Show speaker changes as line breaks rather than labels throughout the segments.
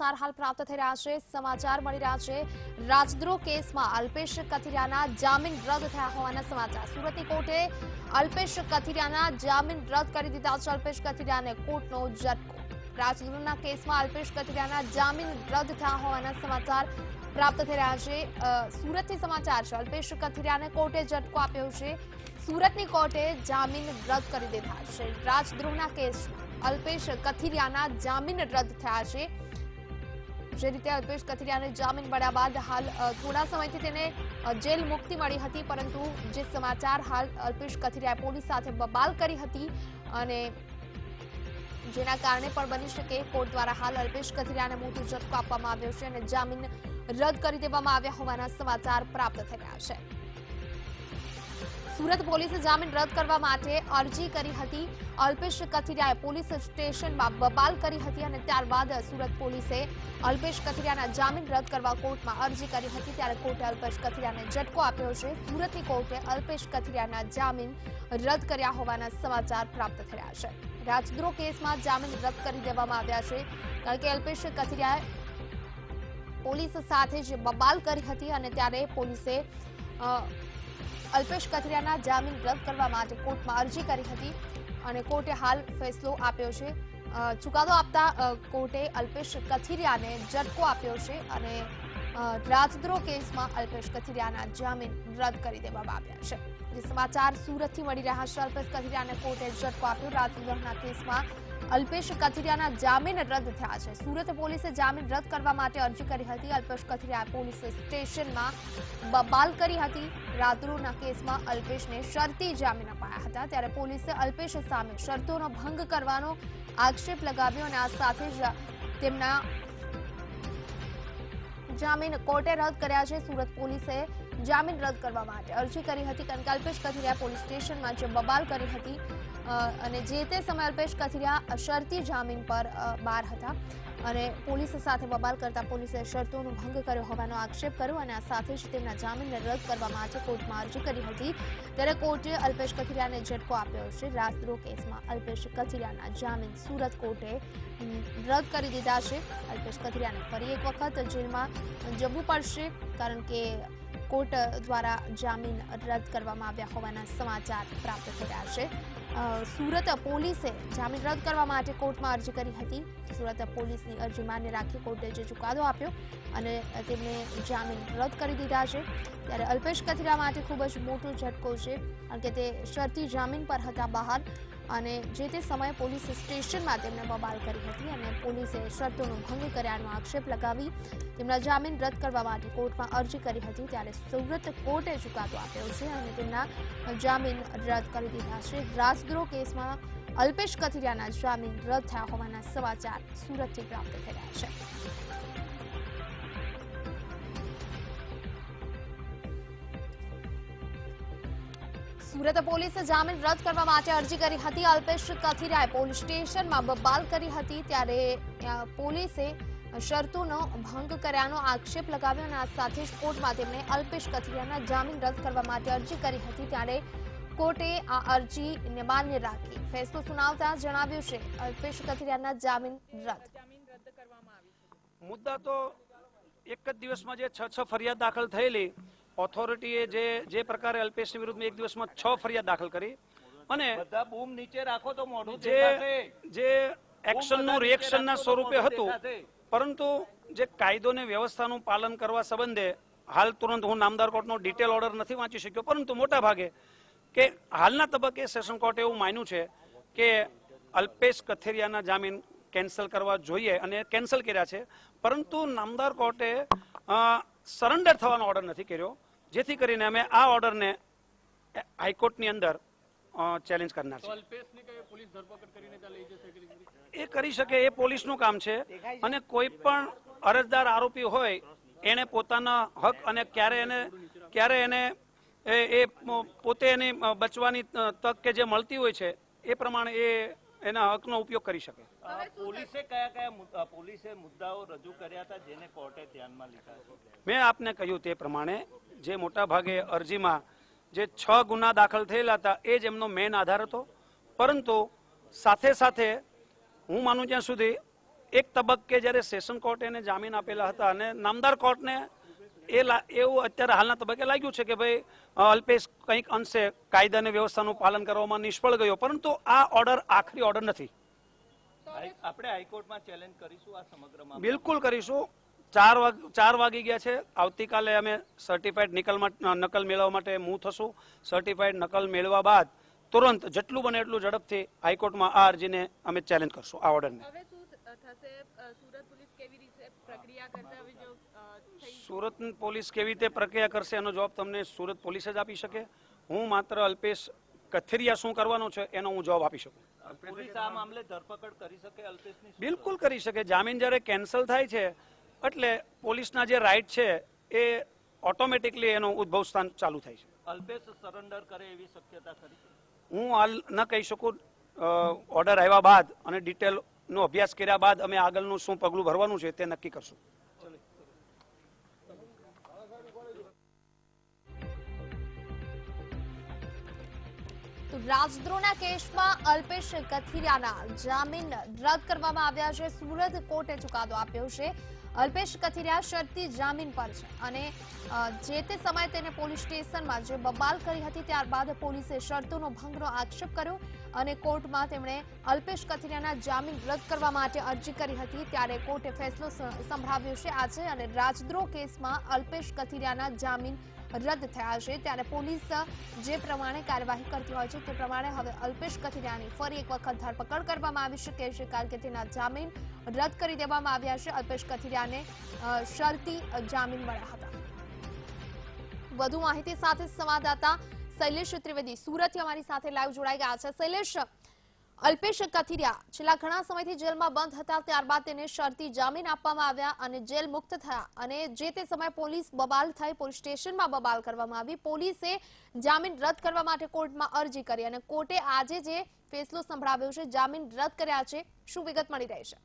સમાચાર હાલ પ્રાપ્ત થઈ રહ્યા છે. સમાચાર મળી રહ્યા છે. રાજદ્રોહ કેસમાં અલ્પેશ કથિરિયાના જામીન રદ થયા હોવાના સમાચાર. સુરતની કોર્ટે અલ્પેશ કથિરિયાના જામીન રદ કરી દીધા છે. અલ્પેશ કથિરિયાને કોર્ટનો ઝટકો. રાજદ્રોહના કેસમાં અલ્પેશ કથિરિયાના જામીન રદ થયા હોવાના સમાચાર પ્રાપ્ત થઈ રહ્યા છે. સુરતથી સમાચાર છે. અલ્પેશ કથિરિયાને કોર્ટે ઝટકો આપ્યો છે. સુરતની કોર્ટે જામીન રદ કરી દીધા છે. રાજદ્રોહના કેસમાં અલ્પેશ કથિરિયાના જામીન રદ થયા છે. જે રીતે અલ્પેશ કથિરિયાને જામીન મળ્યા બાદ હાલ થોડા સમયથી તેને જેલ મુક્તિ મળી હતી, પરંતુ જે સમાચાર હાલ અલ્પેશ કથિરિયાએ પોલીસ સાથે બબાલ કરી હતી અને જેના કારણે પણ બની શકે, કોર્ટ દ્વારા હાલ અલ્પેશ કથિરિયાને મોટો ઝટકો આપવામાં આવ્યો છે અને જામીન રદ કરી દેવામાં આવ્યા હોવાના સમાચાર પ્રાપ્ત થયા છે. સુરત પોલીસે જામીન રદ કરવા માટે અરજી કરી હતી. અલ્પેશ કથિરિયાએ પોલીસ સ્ટેશનમાં બબાલ કરી હતી અને ત્યારબાદ સુરત પોલીસે અલ્પેશ કથિરિયાના જામીન રદ કરવા કોર્ટમાં અરજી કરી હતી. ત્યારે કોર્ટે અલ્પેશ કથિરિયાને ઝટકો આપ્યો છે. સુરતની કોર્ટે અલ્પેશ કથિરિયાના જામીન રદ કર્યા હોવાના સમાચાર પ્રાપ્ત થયા છે. રાજદ્રોહ કેસમાં જામીન રદ કરી દેવામાં આવ્યા છે. કારણ કે અલ્પેશ કથિરિયાએ પોલીસ સાથે જે બબાલ કરી હતી અને ત્યારે પોલીસે અલ્પેશ કથિરિયાના જામીન રદ કરવા માટે કોર્ટમાં અરજી કરી હતી અને કોર્ટે હાલ ફેસલો આપ્યો છે. ચુકાદો આપતા કોર્ટે અલ્પેશ કથિરિયાને ઝટકો આપ્યો છે અને રાજદ્રોહ કેસમાં અલ્પેશ કથિરિયાના જામીન રદ કરી દેવામાં આવ્યા છે. સમાચાર સુરતથી મળી રહ્યા છે, અલ્પેશ કથિરિયાને કોર્ટે ઝટકો આપ્યો. રાજદ્રોહના કેસમાં અલ્પેશ કથિરિયાના જામીન રદ થયા છે. સુરત પોલીસે જામીન રદ કરવા માટે અરજી કરી હતી. અલ્પેશ કથિરિયા પોલીસ સ્ટેશનમાં બબાલ કરી હતી. રાજદ્રોહના કેસમાં અલ્પેશને શરતી જામીન અપાયા હતા. ત્યારે પોલીસે અલ્પેશ સામે શરતોનો ભંગ કરવાનો આક્ષેપ લગાવ્યો અને આ સાથે જ તેમના જામીન કોર્ટે રદ કર્યા છે. સુરત પોલીસે જામીન રદ કરવા માટે અરજી કરી હતી. કારણ કે અલ્પેશ કથિરિયા પોલીસ સ્ટેશનમાં જે બબાલ કરી હતી અને જે તે સમયે અલ્પેશ કથિરિયા શરતી જામીન પર બહાર હતા અને પોલીસ સાથે બબાલ કરતા પોલીસે શરતોનો ભંગ કર્યો હોવાનો આક્ષેપ કર્યો અને આ સાથે જ તેમના જામીનને રદ કરવા માટે કોર્ટમાં અરજી કરી હતી. ત્યારે કોર્ટે અલ્પેશ કથિરિયાને ઝટકો આપ્યો છે. રાજદ્રોહ કેસમાં અલ્પેશ કથિરિયાના જામીન સુરત કોર્ટે રદ કરી દીધા છે. અલ્પેશ કથિરિયાને ફરી એક વખત જેલમાં જવું પડશે કારણ કે કોર્ટ દ્વારા જામીન રદ કરવામાં આવ્યા હોવાના સમાચાર પ્રાપ્ત થયા છે. સુરત પોલીસે જામીન રદ કરવા માટે કોર્ટમાં અરજી કરી હતી. સુરત પોલીસની અરજી માન્ય રાખી કોર્ટે જે ચુકાદો આપ્યો અને તેમને જામીન રદ કરી દીધા છે. ત્યારે અલ્પેશ કથિરા માટે ખૂબ જ મોટો ઝટકો છે, કારણ કે તે શરતી જામીન પર હતા બહાર. અને જે તે સમયે પોલીસ સ્ટેશનમાં તેમને બબાલ કરી હતી અને પોલીસે શરતોનો ભંગ કર્યાનો આક્ષેપ લગાવી તેમના જામીન રદ કરવા માટે કોર્ટમાં અરજી કરી હતી ત્યારે સુરત કોર્ટે ચુકાદો આપ્યો છે અને તેમના જામીન રદ કરી દીધા છે. રાજદ્રોહ કેસમાં અલ્પેશ કથિરિયાના જામીન રદ થયા હોવાના સમાચાર સુરતથી પ્રાપ્ત રહ્યા છે. સુરત પોલીસે જામીન રદ કરવા માટે અરજી કરી હતી. અલ્પેશ કથિરાએ પોલીસ સ્ટેશનમાં બબાલ કરી હતી ત્યારે પોલીસે શરતોનો ભંગ કર્યાનો આક્ષેપ લગાવ્યો અને આ સાથે જ કોર્ટમાં તેમણે અલ્પેશ કથિરાના જામીન રદ કરવા માટે અરજી કરી હતી. ત્યારે કોર્ટે આ અરજીને માન્ય રાખી. ફેસલો સુનાવતા જણાવ્યું છે, અલ્પેશ કથિરાના જામીન રદ.
મુદ્દા તો એક જ દિવસમાં જે છ છ ફરિયાદ દાખલ થયેલી ઓથોરિટીએ જે જે પ્રકારે અલ્પેશની વિરુદ્ધમાં એક દિવસમાં છ ફરિયાદ દાખલ કરી. અને
બધા બૂમ નીચે રાખો તો મોઢું
જે જે એક્શનનું રિએક્શનના સ્વરૂપે હતું. પરંતુ જે કાયદો ને વ્યવસ્થાનું પાલન કરવા સંબંધે હાલ તુરંત હું નામદાર કોર્ટનો ડિટેલ ઓર્ડર નથી વાંચી શક્યો. પરંતુ મોટા ભાગે કે હાલના તબક્કે સેશન કોર્ટે એવું માન્યું છે કે અલ્પેશ કથેરિયાના જામીન કેન્સલ કરવા જોઈએ અને કેન્સલ કર્યા છે. પરંતુ નામદાર કોર્ટે સરેન્ડર થવાનો ઓર્ડર નથી કર્યો. જેથી કરીને અમે આ ઓર્ડરને હાઈકોર્ટની અંદર ચેલેન્જ કરનાર છે એ કરી શકે, એ પોલીસનું કામ છે. અને કોઈ પણ અરજદાર આરોપી હોય, એને પોતાના હક અને ક્યારે એને ક્યારે એને, એ પોતે એની બચવાની તક કે જે મળતી હોય છે, એ પ્રમાણે એ એના હકનો ઉપયોગ કરી શકે.
પોલીસે કયા કયા પોલીસે મુદ્દાઓ રજૂ કર્યા હતા જેને કોર્ટે ધ્યાનમાં લીધા છે?
મેં આપને કહ્યું તે પ્રમાણે જે મોટા ભાગે અરજીમાં જે છ ગુના દાખલ થયેલા હતા એ જ એમનો મેન આધાર હતો. પરંતુ સાથે સાથે હું માનું ત્યાં સુધી એક તબક્કે જ્યારે સેશન કોર્ટે એને જામીન આપેલા હતા અને નામદાર કોર્ટને એ લા- એવું અત્યારે હાલના તબક્કે લાગ્યું છે કે ભાઈ અલ્પેશ કંઈક અંશે કાયદા અને વ્યવસ્થાનું પાલન કરવામાં નિષ્ફળ ગયો. પરંતુ આ ઓર્ડર આખરી ઓર્ડર નથી.
આપણે હાઈકોર્ટમાં ચેલેન્જ કરીશું આ સમગ્ર
બિલકુલ કરીશું. ચાર વાગ ચાર વાગી ગયા છે. આવતીકાલે અમે સર્ટિફાઈડ નિકલ નકલ મેળવવા માટે હું થશું. સર્ટિફાઈડ નકલ મેળવવા બાદ તુરંત જેટલું બને એટલું ઝડપથી હાઈકોર્ટમાં આ અરજીને અમે ચેલેન્જ કરશું આ ઓર્ડરને
હવે શું થશે? અ, સુરત પોલીસ કેવી રીતે પ્રક્રિયા કરશે? હવે જો અ, થઈ
સુરત પોલીસ કેવી રીતે પ્રક્રિયા કરશે એનો જવાબ તમને સુરત પોલીસ જ આપી શકે. હું માત્ર અલ્પેશ કથિરિયા શું કરવાનો છે એનો હું જવાબ આપી શકું.
પોલીસ આ મામલે ધરપકડ કરી શકે
બિલકુલ કરી શકે. જામીન જ્યારે કેન્સલ થાય છે એટલે પોલીસના જે રાઇટ છે એ ઓટોમેટિકલી એનું ઉદ્ભવ સ્થાન ચાલુ થાય છે.
અલ્પેશ સરેન્ડર કરે એવી શક્યતા ખરી?
હું હાલ ન કહી શકું. ઓર્ડર આવ્યા બાદ અને ડિટેલનો અભ્યાસ કર્યા બાદ અમે આગળનું શું પગલું ભરવાનું છે તે નક્કી કરશું.
રાજદ્રોહના કેસમાં અલ્પેશ કથિરિયાના જામીન રદ કરવામાં આવ્યા છે. સુરત કોર્ટે ચુકાદો આપ્યો છે. અલ્પેશ કથિરિયા શરતી જામીન પર છે અને જે તે સમયે તેને પોલીસ સ્ટેશનમાં જે બબાલ કરી હતી ત્યારબાદ પોલીસે શરતોનો ભંગનો આક્ષેપ કર્યો અને કોર્ટમાં તેમણે અલ્પેશ કથિરિયાના જામીન રદ કરવા માટે અરજી કરી હતી ત્યારે કોર્ટે ફેસલો સંભળાવ્યો છે. આજે અને રાજદ્રોહ કેસમાં અલ્પેશ કથિરિયાના જામીન રદ થયા છે ત્યારે પોલીસ જે પ્રમાણે કાર્યવાહી કરતી હોય છે તે પ્રમાણે હવે અલ્પેશ કથિરિયાની ફરી એક વખત ધરપકડ કરવામાં આવી શકે છે, કારણ કે તેના જામીન રદ કરી દેવામાં આવ્યા છે. અલ્પેશ કથિરિયાને શરતી જામીન મળ્યા હતા. વધુ માહિતી સાથે સંવાદદાતા શૈલેષ ત્રિવેદી સુરતથી અમારી સાથે લાઈવ જોડાઈ ગયા છે. શૈલેષ અલ્પેશ કથિરિયા છેલ્લા ઘણા સમયથી જેલમાં બંધ હતા, ત્યારબાદ તેને શરતી જામીન આપવામાં આવ્યા અને જેલ મુક્ત થયા અને જે તે સમયે પોલીસ બબાલ થઈ, પોલીસ સ્ટેશનમાં બબાલ કરવામાં આવી, પોલીસે જામીન રદ કરવા માટે કોર્ટમાં અરજી કરી અને કોર્ટે આજે જે ફેસલો સંભળાવ્યો છે, જામીન રદ કર્યા છે, શું વિગત મળી રહી છે?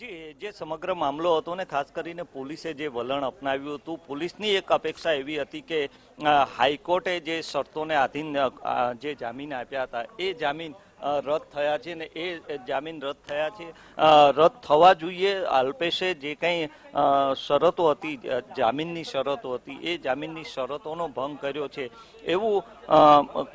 જી, જે સમગ્ર મામલો હતો ને, ખાસ કરીને પોલીસે જે વલણ અપનાવ્યું હતું, પોલીસની એક અપેક્ષા એવી હતી કે હાઈકોર્ટે જે શરતોને આધીન જે જામીન આપ્યા હતા, એ જામીન રદ થયા છે ને એ જામીન રદ થયા છે. રદ થવા જોઈએ અલ્પેશે જે કંઈ શરતો હતી જામીનની શરતો હતી, એ જામીનની શરતોનો ભંગ કર્યો છે. એવું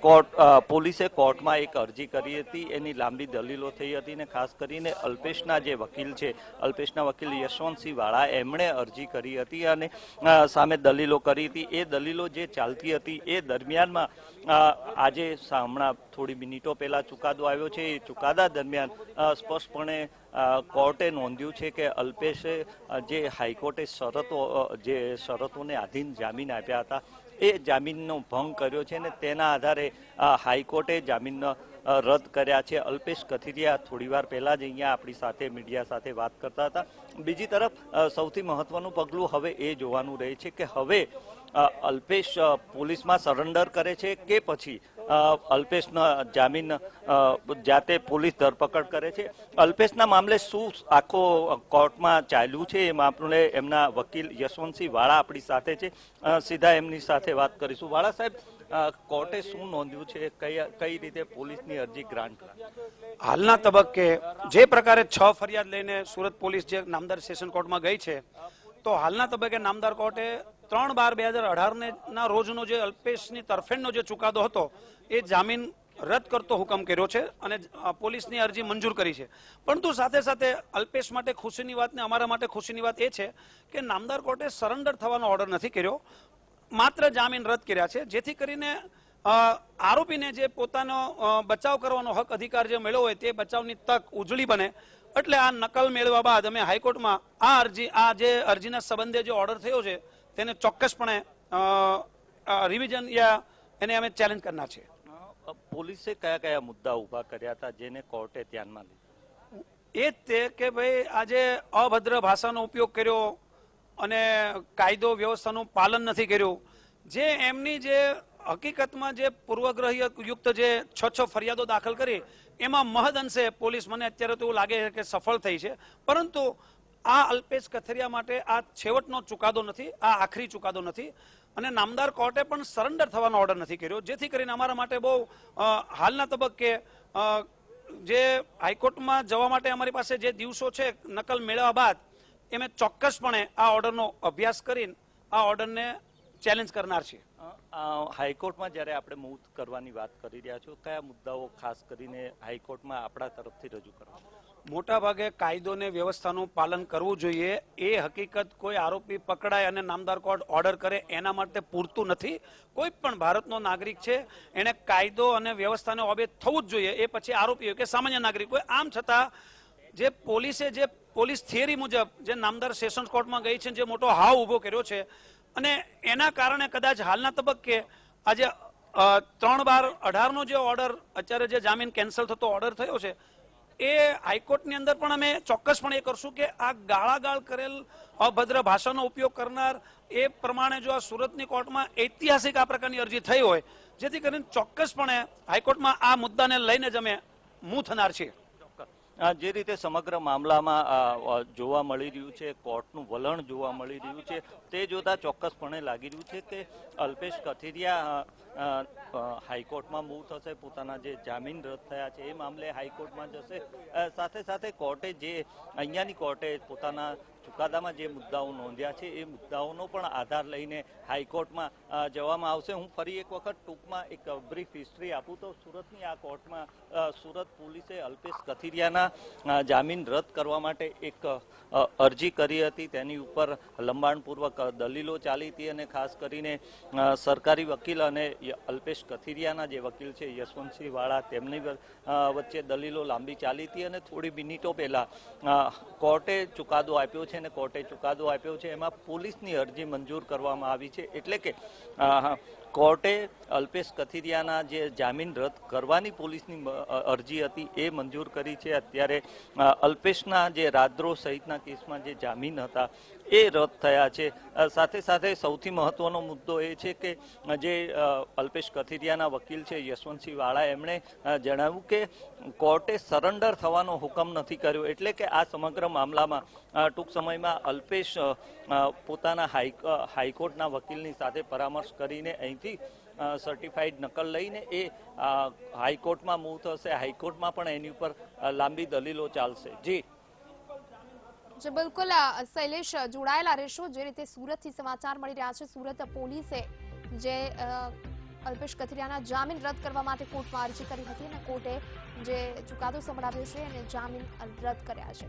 કોર્ટ પોલીસે કોર્ટમાં એક અરજી કરી હતી. એની લાંબી દલીલો થઈ હતી ને ખાસ કરીને અલ્પેશના જે વકીલ છે, અલ્પેશના વકીલ યશવંતસિંહ વાળા, એમણે અરજી કરી હતી અને સામે દલીલો કરી હતી. એ દલીલો જે ચાલતી હતી એ દરમિયાનમાં આજે હમણાં થોડી મિનિટો પહેલા ચુકાદો આવ્યો છે. એ ચુકાદા દરમિયાન સ્પષ્ટપણે કોર્ટે નોંધ્યું છે કે અલ્પેશે જે હાઈકોર્ટે શરતો જે શરતોને આધીન જામીન આપ્યા હતા, એ જામીનનો ભંગ કર્યો છે ને તેના આધારે હાઈકોર્ટે જામીન રદ કર્યા છે. અલ્પેશ કથિરિયા થોડીવાર પહેલાં જ અહીંયા આપણી સાથે મીડિયા સાથે વાત કરતા હતા. બીજી તરફ સૌથી મહત્વનું પગલું હવે એ જોવાનું રહે છે કે હવે અલ્પેશ પોલીસમાં સરેન્ડર કરે છે કે પછી? અલ્પેશના જામીન જાતે પોલીસ ધરપકડ કરે છે. અલ્પેશના મામલે શું આખો કોર્ટમાં ચાલ્યું છે? એ મામલે એમના વકીલ યશવંતસિંહ વાળા આપણી સાથે છે. સીધા એમની સાથે વાત કરીશું. વાળા સાહેબ કોર્ટે શું નોંધ્યું છે? કઈ કઈ રીતે પોલીસની અરજી ગ્રાન્ટ
હાલના તબક્કે જે પ્રકારે છ ફરિયાદ લઈને સુરત પોલીસ જે નામદાર સેશન કોર્ટમાં ગઈ છે, તો હાલના તબક્કે નામદાર કોર્ટે ત્રણ બાર બે હજાર અઢાર ના રોજનો જે અલ્પેશની તરફેણનો જે ચુકાદો હતો, એ જામીન રદ કરતો હુકમ કર્યો છે અને પોલીસની અરજી મંજૂર કરી છે. પરંતુ સાથે સાથે અલ્પેશ માટે ખુશીની વાત ને અમારા માટે ખુશીની વાત એ છે કે નામદાર કોર્ટે સરેન્ડર થવાનો ઓર્ડર નથી કર્યો. માત્ર જામીન રદ કર્યા છે. જેથી કરીને આરોપીને જે પોતાનો બચાવ કરવાનો હક અધિકાર જે મેળવ્યો હોય તે બચાવની તક ઉજળી બને. એટલે આ નકલ મેળવા બાદ અમે હાઈકોર્ટમાં આ અરજી, આ જે અરજીના સંબંધે જે ઓર્ડર થયો છે તેને ચોક્કસપણે રિવિઝન યા એને અમે ચેલેન્જ કરનાર છે
પોલીસે કયા કયા મુદ્દા ઊભા કર્યા હતા જેને કોર્ટે ધ્યાનમાં લીધા?
એ જ તે કે ભાઈ આજે અભદ્ર ભાષાનો ઉપયોગ કર્યો અને કાયદો વ્યવસ્થાનું પાલન નથી કર્યું. જે એમની જે હકીકતમાં જે પૂર્વગ્રહ યુક્ત જે છ છ ફરિયાદો દાખલ કરી એમાં મહદ અંશે પોલીસ મને અત્યારે તો એવું લાગે છે કે સફળ થઈ છે. પરંતુ આ અલ્પેશ કથરિયા માટે આ છેવટનો ચુકાદો નથી, આ આખરી ચુકાદો નથી. અને નામદાર કોર્ટે પણ સરેન્ડર થવાનો ઓર્ડર નથી કર્યો, જેથી કરીને અમારા માટે બહુ હાલના તબક્કે જે હાઈકોર્ટમાં જવા માટે અમારી પાસે જે દિવસો છે નકલ મેળવ્યા બાદ એ મેં ચોક્કસપણે આ ઓર્ડરનો અભ્યાસ કરીને આ ઓર્ડરને ચેલેન્જ કરનાર
છે. હાઈકોર્ટમાં જ્યારે આપણે મૂવ કરવાની વાત કરી રહ્યા છો, કયા મુદ્દાઓ ખાસ કરીને હાઈકોર્ટમાં આપણા તરફથી રજૂ કરવા?
મોટા ભાગે કાયદો ને વ્યવસ્થાનું પાલન કરવું જોઈએ. એ હકીકત કોઈ આરોપી પકડાય અને નામદાર કોર્ટ ઓર્ડર કરે એના માટે પૂરતું નથી. કોઈ પણ ભારતનો નાગરિક છે એને કાયદો અને વ્યવસ્થાને ઓબે થવું જ જોઈએ. એ પછી આરોપી હોય કે સામાન્ય નાગરિક હોય. આમ છતાં જે પોલીસે જે પોલીસ થિયરી મુજબ જે નામદાર સેશન્સ કોર્ટમાં ગઈ છે જે મોટો હાવ ઊભો કર્યો છે અને એના કારણે કદાચ હાલના તબક્કે આજે ત્રણ બાર અઢારનો જે ઓર્ડર, અત્યારે જે જામીન કેન્સલ થતો ઓર્ડર થયો છે એ હાઈકોર્ટની અંદર પણ અમે ચોક્કસપણે એ કરશું કે આ ગાળાગાળ કરેલ અભદ્ર ભાષાનો ઉપયોગ કરનાર એ પ્રમાણે જો આ સુરતની કોર્ટમાં ઐતિહાસિક આ પ્રકારની અરજી થઈ હોય, જેથી કરીને ચોક્કસપણે હાઈકોર્ટમાં આ મુદ્દાને લઈને જ અમે મું થનાર છીએ.
જે રીતે સમગ્ર મામલામાં જોવા મળી રહ્યું છે, કોર્ટનું વલણ જોવા મળી રહ્યું છે, તે જોતા ચોક્કસપણે લાગી રહ્યું છે કે અલ્પેશ કથિરિયા હાઈકોર્ટમાં મૂવ થશે, પોતાના જે જામીન રદ થયા છે, એ મામલે હાઈકોર્ટમાં જશે. સાથે સાથે કોર્ટે જે, અહીંયાની કોર્ટે પોતાના ચુકાદામાં જે મુદ્દાઓ નોંધ્યા છે, એ મુદ્દાઓનો પણ આધાર લઈને હાઈકોર્ટમાં જવામાં આવશે. હું ફરી એક વખત ટૂંકમાં એક બ્રીફ હિસ્ટ્રી આપું તો સુરતની આ કોર્ટમાં સુરત પોલીસે અલ્પેશ કથિરિયાના જામીન રદ કરવા માટે એક અરજી કરી હતી. તેની ઉપર લંબાણપૂર્વક દલીલો ચાલી હતી અને ખાસ કરીને સરકારી વકીલ અને અલ્પેશ કથિરિયાના જે વકીલ છે, યશવંતસિંહ વાળા, તેમની વચ્ચે દલીલો લાંબી ચાલી હતી અને થોડી મિનિટો પહેલા કોર્ટે ચુકાદો આપ્યો છે અને કોર્ટે ચુકાદો આપ્યો છે. એમાં પોલીસની અરજી મંજૂર કરવામાં આવી છે. એટલે કે કોર્ટે અલ્પેશ કથિરિયાના જે જામીન રદ કરવાની પોલીસની અરજી હતી એ મંજૂર કરી છે. અત્યારે અલ્પેશના જે રાદ્રો સહિતના કેસમાં જે જામીન હતા એ રદ થયા છે. સાથે સાથે સૌથી મહત્વનો મુદ્દો એ છે કે જે અલ્પેશ કથિરિયાના વકીલ છે યશવંતસિંહ વાળા એમણે જણાવ્યું કે કોર્ટે સરેન્ડર થવાનો હુકમ નથી કર્યો એટલે કે આ સમગ્ર મામલામાં ટૂંક સમયમાં અલ્પેશ પોતાના હાઈ હાઈકોર્ટના વકીલની સાથે પરામર્શ કરીને અહીંથી સર્ટિફાઈડ નકલ લઈને એ હાઈકોર્ટમાં મૂવ થશે. હાઈકોર્ટમાં પણ એની ઉપર લાંબી દલીલો ચાલશે. જી.
જે, બિલકુલ શૈલેષ જોડાયેલા રહેશો. જે રીતે સુરતથી સમાચાર મળી રહ્યા છે, સુરત પોલીસે જે અલ્પેશ કથિરિયાના જામીન રદ કરવા માટે કોર્ટમાં અરજી કરી હતી અને કોર્ટે જે ચુકાદો સંભળાવ્યો છે અને જામીન રદ કર્યા છે.